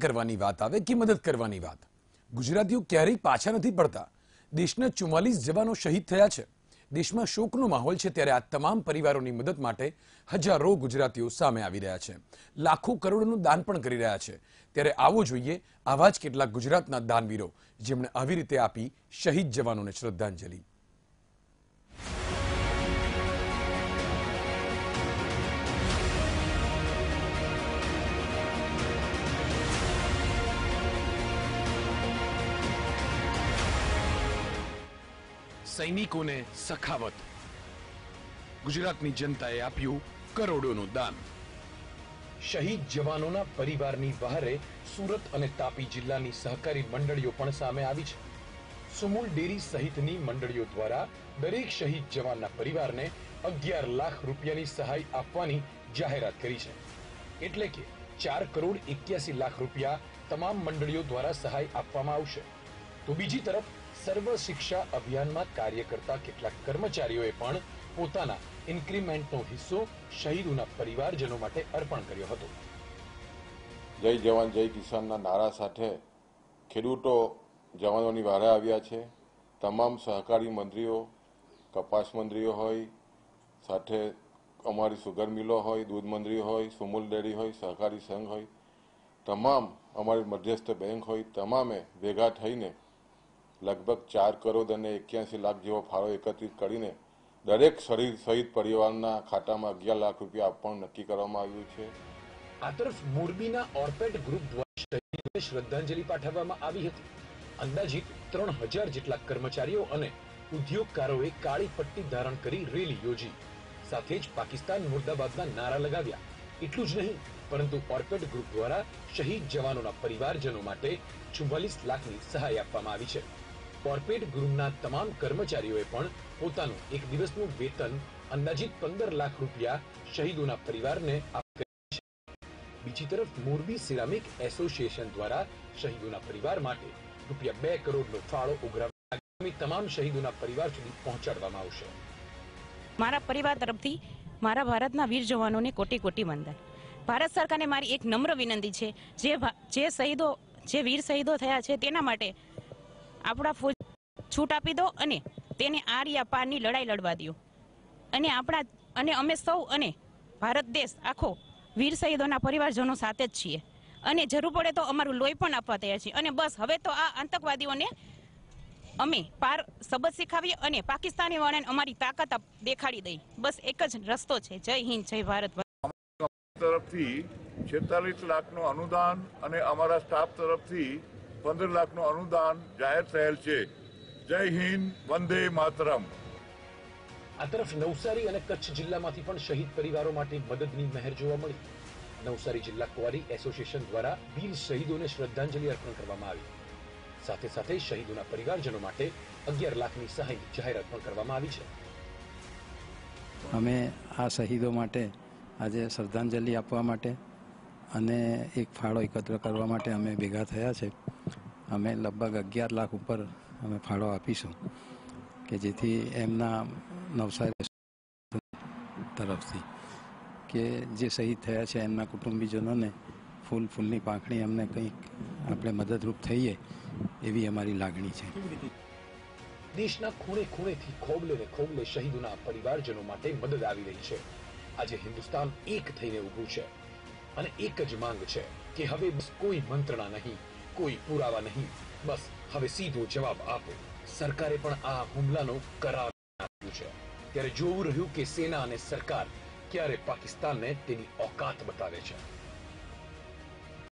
કરવાની વાત આવે, કે મદદ કરવાની વાત? ગુજરાતીઓ ક્યારેય પાછા નથી પડતા. દેશના ચુમ્માલીસ જવાનો શહીદ થયા છે. દેશમાં શોકનો માહોલ છે ત્યારે આ તમામ પરિવારોની મદદ માટે હજારો ગુજરાતીઓ સામે આવી રહ્યા છે. લાખો કરોડોનું દાન પણ કરી રહ્યા છે. ત્યારે આવો જોઈએ આવા જ કેટલાક ગુજરાતના દાનવીરો જેમણે આવી રીતે આપી શહીદ જવાનોને શ્રદ્ધાંજલિ. સૈનિકોને સખાવત. ગુજરાતની જનતાએ આપ્યું કરોડોનું દાન. શહીદ જવાનોના પરિવારની વહારે સુરત અને તાપી જિલ્લાની સહકારી મંડળીઓ પણ સામે આવી છે. સુમુલ ડેરી સહિતની મંડળીઓ દ્વારા દરેક શહીદ જવાનના પરિવારને અગિયાર લાખ રૂપિયાની સહાય આપવાની જાહેરાત કરી છે. એટલે કે ચાર કરોડ એક્યાસી લાખ રૂપિયા તમામ મંડળીઓ દ્વારા સહાય આપવામાં આવશે. તો બીજી તરફ સર્વ શિક્ષા અભિયાનમાં કાર્ય કરતા કેટલાક કર્મચારીઓએ પણ પોતાના ઇન્ક્રીમેન્ટનો હિસ્સો શહીદોના પરિવારજનો માટે અર્પણ કર્યો હતો. જય જવાન, જય કિસાનના નારા સાથે ખેડૂતો જવાનોની વારે આવ્યા છે. તમામ સહકારી મંત્રીઓ, કપાસ મંત્રીઓ હોય, સાથે અમારી સુગર મિલો હોય, દૂધ મંત્રી હોય, સુમૂલ ડેરી હોય, સહકારી સંઘ હોય, તમામ અમારી મધ્યસ્થ બેંક હોય, તમામે ભેગા થઈને લગભગ ચાર કરોડ અને એક્યાસી લાખ જેવો ફાળો એકત્રિત કરીને દરેક શરીર સહિત પરિવારના ખાતામાં અગિયાર લાખ રૂપિયા આપવાનું નક્કી કરવામાં આવ્યું છે. આ તરફ મોરબીના ઓર્પેટ ગ્રુપ દ્વારા શ્રદ્ધાંજલિ પાઠવવામાં આવી હતી. અંદાજિત ત્રણ હજાર જેટલા કર્મચારીઓ અને ઉદ્યોગકારોએ કાળી પટ્ટી ધારણ કરી રેલી યોજી. સાથે જ પાકિસ્તાન મુર્દાબાદના નારા લગાવ્યા. એટલું જ નહીં, પરંતુ ઓર્પેટ ગ્રુપ દ્વારા શહીદ જવાનોના પરિવારજનો માટે ચુમ્માલીસ લાખની સહાય આપવામાં આવી છે. ઓર્પેટ ગ્રુપના તમામ કર્મચારીઓએ પણ પોતાનું એક દિવસનું વેતન અંદાજિત પંદર લાખ રૂપિયા શહીદોના પરિવારને આપ્યા બીજી તરફ મોરબી સિરામિક એસોસિએશન દ્વારા શહીદોના પરિવાર માટે રૂપિયા બે કરોડનો ફાળો ઉઘરાવી તમામ શહીદોના પરિવાર સુધી પહોંચાડવામાં આવશે. મારા પરિવાર તરફથી મારા ભારતના વીર જવાનોને કોટી કોટી વંદન. ભારત સરકારને મારી એક નમ્ર વિનંતી છે, જે જે શહીદો, જે વીર શહીદો થયા છે, તેના માટે આપણા ફોજ છૂટ આપી દો અને તેને આર્યા પારની લડાઈ લડવા દો અને આપણા અને અમે સૌ અને ભારત દેશ આખો વીર શહીદોના પરિવારજનો સાથે જ છીએ. અને જરૂર પડે તો અમારું લોહી પણ આપવા તૈયાર છીએ. અને બસ, હવે તો આ આતંકવાદીઓને અમે પાર સબત શીખાવીએ અને પાકિસ્તાની વાળાને અમારી તાકાત દેખાડી દઈ બસ એક જ રસ્તો છે. જય હિન્દ, જય ભારત. તરફથી છેતાલીસ લાખનું અનુદાન અને અમારા સ્ટાફ તરફથી પંદર લાખનું અનુદાન જાહેર થયેલ છે. જય હિન્દ વંદે માતરમ. આ તરફ નવસારી અને કચ્છ જિલ્લામાંથી પણ શહીદ પરિવારો માટે મદદની મહેર જોવા મળી. નવસારી જિલ્લા કુંવારી એસોસિએશન દ્વારા વીર શહીદોને શ્રદ્ધાંજલિ અર્પણ કરવામાં આવી. સાથે સાથે શહીદોના પરિવારજનો માટે અગિયાર લાખની સહાય જાહેરાત પણ કરવામાં આવી છે. અમે આ શહીદો માટે આજે શ્રદ્ધાંજલિ આપવા માટે અને એક ફાળો એકત્ર કરવા માટે અમે ભેગા થયા છે. અમે લગભગ અગિયાર લાખ ઉપર અમે ફાળો આપીશું કે જેથી એમના નવસારી તરફથી કે જે શહીદ થયા છે એમના કુટુંબીજનોને ફૂલ ફૂલની પાંખડી અમને કંઈક આપણે મદદરૂપ થઈએ એવી અમારી લાગણી છે. દેશના ખૂણે ખૂણેથી ખોબલે ને ખોબલે શહીદોના પરિવારજનો માટે મદદ આવી રહી છે. આજે હિન્દુસ્તાન એક થઈને ઊભું છે. અને એક જ માંગ છે કે હવે કોઈ મંત્રણા નહીં. કોઈ પુરાવા નહીં. બસ, હવે સીધો જવાબ આપો. સરકારે પણ આ હુમલાનો કરાર આપ્યું છે. ત્યારે જોવું રહ્યું કે સેના અને સરકાર ક્યારે પાકિસ્તાનને તેની ઓકાત બતાવે છે.